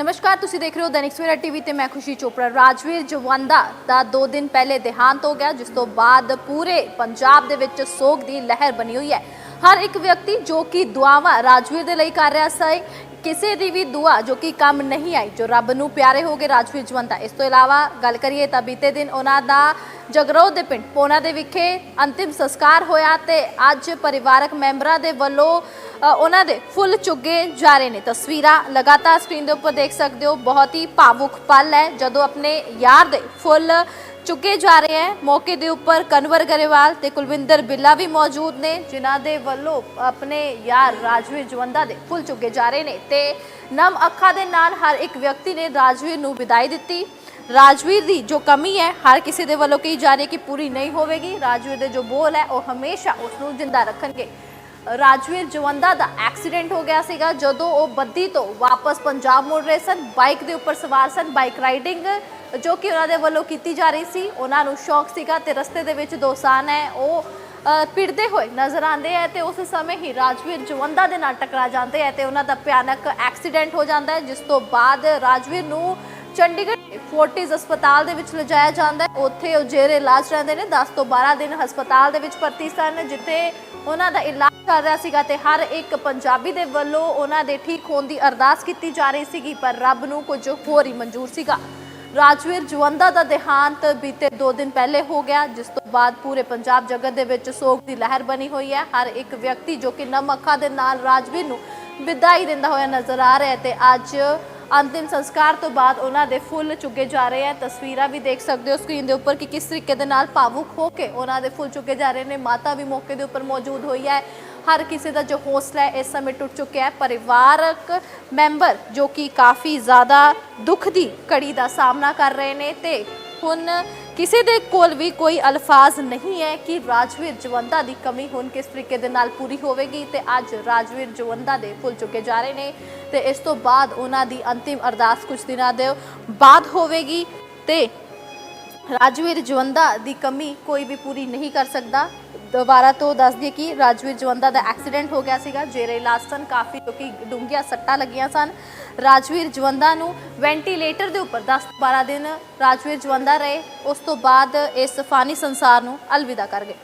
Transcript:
ਨਮਸਕਾਰ, ਤੁਸੀਂ ਦੇਖ ਰਹੇ ਹੋ ਦੈਨਿਕ ਸਵੇਰਾ ਟੀਵੀ ਤੇ ਮੈਂ ਖੁਸ਼ੀ ਚੋਪੜਾ। ਰਾਜਵੀਰ ਜਵੰਦਾ ਦਾ 2 ਦਿਨ ਪਹਿਲੇ ਦੇਹਾਂਤ ਹੋ ਗਿਆ, ਜਿਸ ਤੋਂ ਬਾਅਦ ਪੂਰੇ ਪੰਜਾਬ ਦੇ ਵਿੱਚ ਸੋਗ ਦੀ ਲਹਿਰ ਬਣੀ ਹੋਈ ਹੈ। ਹਰ ਇੱਕ ਵਿਅਕਤੀ ਜੋ ਕਿ ਦੁਆਵਾਂ ਰਾਜਵੀਰ ਦੇ ਲਈ ਕਰ ਰਿਹਾ ਸੀ, ਕਿਸੇ ਦੀ ਵੀ ਦੁਆ ਜੋ ਕਿ ਕੰਮ ਨਹੀਂ ਆਈ, ਜੋ ਰੱਬ ਨੂੰ ਪਿਆਰੇ ਹੋ ਗਏ ਰਾਜਵੀਰ ਜਵੰਦਾ। ਇਸ ਤੋਂ ਇਲਾਵਾ ਗੱਲ ਕਰੀਏ ਤਾਂ ਬੀਤੇ ਦਿਨ ਉਹਨਾਂ ਦਾ ਜਗਰੋਹ ਦੇ ਪਿੰਡ ਪੋਨਾ ਦੇ ਵਿਖੇ ਅੰਤਿਮ ਸੰਸਕਾਰ ਹੋਇਆ ਤੇ ਅੱਜ ਪਰਿਵਾਰਕ ਮੈਂਬਰਾਂ ਦੇ ਵੱਲੋਂ ਉਹਨਾਂ ਦੇ ਫੁੱਲ ਚੁੱਗੇ ਜਾ ਰਹੇ ਨੇ। ਤਸਵੀਰਾਂ ਲਗਾਤਾਰ ਸਕਰੀਨ ਦੇ ਉੱਪਰ ਦੇਖ ਸਕਦੇ ਹੋ। ਬਹੁਤ ਹੀ ਭਾਵੁਕ ਪਲ ਹੈ। ਜਦੋਂ ਆਪਣੇ ਯਾਰ ਦੇ ਫੁੱਲ ਚੁੱਕੇ ਜਾ ਰਹੇ ਹੈ, ਮੌਕੇ ਦੇ ਉੱਪਰ ਕਨਵਰ ਗਰੇਵਾਲ ਤੇ ਕੁਲਵਿੰਦਰ ਬਿੱਲਾ ਵੀ ਮੌਜੂਦ ਨੇ, ਜਿਨ੍ਹਾਂ ਦੇ ਵੱਲੋਂ ਆਪਣੇ ਯਾਰ ਰਾਜਵੀਰ ਜਵੰਦਾ ਦੇ ਫੁੱਲ ਚੁੱਕੇ ਜਾ ਰਹੇ ਨੇ ਤੇ ਨਮ ਅੱਖਾਂ ਦੇ ਨਾਲ ਹਰ ਇੱਕ ਵਿਅਕਤੀ ਨੇ ਰਾਜਵੀਰ ਨੂੰ ਵਿਦਾਈ ਦਿੱਤੀ। ਰਾਜਵੀਰ ਦੀ ਜੋ ਕਮੀ ਹੈ ਹਰ ਕਿਸੇ ਦੇ ਵੱਲੋਂ ਕਹੀ ਜਾ ਰਹੀ ਹੈ ਕਿ ਪੂਰੀ ਨਹੀਂ ਹੋਵੇਗੀ ਰਾਜਵੀਰ ਦੇ ਜੋ ਬੋਲ ਹੈ ਉਹ ਹਮੇਸ਼ਾ ਉਸ ਨੂੰ ਜਿੰਦਾ ਰੱਖਣਗੇ ਰਾਜਵੀਰ ਜਵੰਦਾ ਦਾ ਐਕਸੀਡੈਂਟ ਹੋ ਗਿਆ ਸੀਗਾ ਜਦੋਂ ਉਹ ਬੱਦੀ ਤੋਂ ਵਾਪਸ ਪੰਜਾਬ ਮੁੜ ਰਹੇ ਸਨ ਬਾਈਕ ਦੇ ਉੱਪਰ ਸਵਾਰ ਸਨ ਬਾਈਕ ਰਾਈਡਿੰਗ ਜੋ ਕਿ ਉਹਨਾਂ ਦੇ ਵੱਲੋਂ ਕੀਤੀ ਜਾ ਰਹੀ ਸੀ ਉਹਨਾਂ ਨੂੰ ਸ਼ੌਕ ਸੀਗਾ ਤੇ ਰਸਤੇ ਦੇ ਵਿੱਚ ਦੋ ਸਾਨ ਹੈ ਉਹ ਪਿੜਦੇ ਹੋਏ ਨਜ਼ਰ ਆਉਂਦੇ ਹੈ ਤੇ ਉਸ ਸਮੇਂ ਹੀ ਰਾਜਵੀਰ ਜਵੰਦਾ ਦੇ ਨਾਲ ਟਕਰਾ ਜਾਂਦੇ ਹੈ ਤੇ ਉਹਨਾਂ ਦਾ ਭਿਆਨਕ ਐਕਸੀਡੈਂਟ ਹੋ ਜਾਂਦਾ ਹੈ ਜਿਸ ਤੋਂ ਬਾਅਦ ਰਾਜਵੀਰ ਨੂੰ ਚੰਡੀਗੜ੍ਹ ਫੋਰਟਿਸ ਹਸਪਤਾਲ ਦੇ ਵਿੱਚ ਲਿਜਾਇਆ ਜਾਂਦਾ ਹੈ। ਉੱਥੇ ਉਹ ਜੇਰੇ ਇਲਾਜ ਰਹਿੰਦੇ ਨੇ। 10 ਤੋਂ 12 ਦਿਨ ਹਸਪਤਾਲ ਦੇ ਵਿੱਚ ਭਰਤੀ ਸਨ, ਜਿੱਥੇ ਉਹਨਾਂ ਦਾ ਇਲਾਜ ਚੱਲ ਰਿਹਾ ਸੀਗਾ ਤੇ ਹਰ ਇੱਕ ਪੰਜਾਬੀ ਦੇ ਵੱਲੋਂ ਉਹਨਾਂ ਦੇ ਠੀਕ ਹੋਣ ਦੀ ਅਰਦਾਸ ਕੀਤੀ ਜਾ ਰਹੀ ਸੀਗੀ, ਪਰ ਰੱਬ ਨੂੰ ਕੁਝ ਹੋਰ ਹੀ ਮਨਜ਼ੂਰ ਸੀਗਾ। ਰਾਜਵੀਰ ਜਵੰਦਾ ਦਾ ਦੇਹਾਂਤ ਬੀਤੇ 2 ਦਿਨ ਪਹਿਲੇ ਹੋ ਗਿਆ, ਜਿਸ ਤੋਂ ਬਾਅਦ ਪੂਰੇ ਪੰਜਾਬ ਜਗਤ ਦੇ ਵਿੱਚ ਸੋਗ ਦੀ ਲਹਿਰ ਬਣੀ ਹੋਈ ਹੈ। ਹਰ ਇੱਕ ਵਿਅਕਤੀ ਜੋ ਕਿ ਨਮ ਅੱਖਾਂ ਦੇ ਨਾਲ ਰਾਜਵੀਰ ਨੂੰ ਵਿਦਾਈ ਦਿੰਦਾ ਹੋਇਆ ਨਜ਼ਰ ਆ ਰਿਹਾ ਤੇ ਅੱਜ ਅੰਤਿਮ ਸੰਸਕਾਰ ਤੋਂ ਬਾਅਦ ਉਹਨਾਂ ਦੇ ਫੁੱਲ ਚੁੱਗੇ ਜਾ ਰਹੇ ਆ ਤਸਵੀਰਾਂ ਵੀ ਦੇਖ ਸਕਦੇ ਹੋ ਸਕਰੀਨ ਦੇ ਉੱਪਰ ਕਿ ਕਿਸ ਤਰੀਕੇ ਦੇ ਨਾਲ ਭਾਵੁਕ ਹੋ ਕੇ ਉਹਨਾਂ ਦੇ ਫੁੱਲ ਚੁੱਗੇ ਜਾ ਰਹੇ ਨੇ। ਮਾਤਾ ਵੀ ਮੌਕੇ ਦੇ ਉੱਪਰ ਮੌਜੂਦ ਹੋਈ ਹੈ। ਹਰ ਕਿਸੇ ਦਾ ਜੋ ਹੌਸਲਾ ਹੈ, ਇਸ ਸਮੇਂ ਟੁੱਟ ਚੁੱਕਿਆ ਹੈ। ਪਰਿਵਾਰਕ ਮੈਂਬਰ ਜੋ ਕਿ ਕਾਫੀ ਜ਼ਿਆਦਾ ਦੁੱਖ ਦੀ ਘੜੀ ਦਾ ਸਾਹਮਣਾ ਕਰ ਰਹੇ ਨੇ ਤੇ ਹੁਣ ਕਿਸੇ ਦੇ ਕੋਲ ਵੀ ਕੋਈ ਅਲਫਾਜ਼ ਨਹੀਂ ਹੈ ਕਿ ਰਾਜਵੀਰ ਜਵੰਦਾ ਦੀ ਕਮੀ ਹੁਣ ਕਿਸ ਤਰੀਕੇ ਦੇ ਨਾਲ ਪੂਰੀ ਹੋਵੇਗੀ ਤੇ ਅੱਜ ਰਾਜਵੀਰ ਜਵੰਦਾ ਦੇ ਫੁੱਲ ਚੁੱਕੇ ਜਾ ਰਹੇ ਨੇ ਤੇ ਇਸ ਤੋਂ ਬਾਅਦ ਉਹਨਾਂ ਦੀ ਅੰਤਿਮ ਅਰਦਾਸ ਕੁਝ ਦਿਨਾਂ ਦੇ ਬਾਅਦ ਹੋਵੇਗੀ ਤੇ ਰਾਜਵੀਰ ਜਵੰਦਾ ਦੀ ਕਮੀ ਕੋਈ ਵੀ ਪੂਰੀ ਨਹੀਂ ਕਰ ਸਕਦਾ। ਦੁਬਾਰਾ ਤੋਂ ਦੱਸ ਦਈਏ ਕਿ ਰਾਜਵੀਰ ਜਵੰਦਾ ਦਾ ਐਕਸੀਡੈਂਟ ਹੋ ਗਿਆ ਸੀਗਾ, ਜੇਰੇ ਇਲਾਜ ਸਨ ਕਾਫੀ ਕਿਉਂਕਿ ਡੂੰਘੀਆਂ ਸੱਟਾਂ ਲੱਗੀਆਂ ਸਨ। ਰਾਜਵੀਰ ਜਵੰਦਾ ਨੂੰ ਵੈਂਟੀਲੇਟਰ ਦੇ ਉੱਪਰ 10-12 ਦਿਨ ਰਾਜਵੀਰ ਜਵੰਦਾ ਰਹੇ, ਉਸ ਤੋਂ ਬਾਅਦ ਇਸ ਫਾਨੀ ਸੰਸਾਰ ਨੂੰ ਅਲਵਿਦਾ ਕਰ ਗਏ।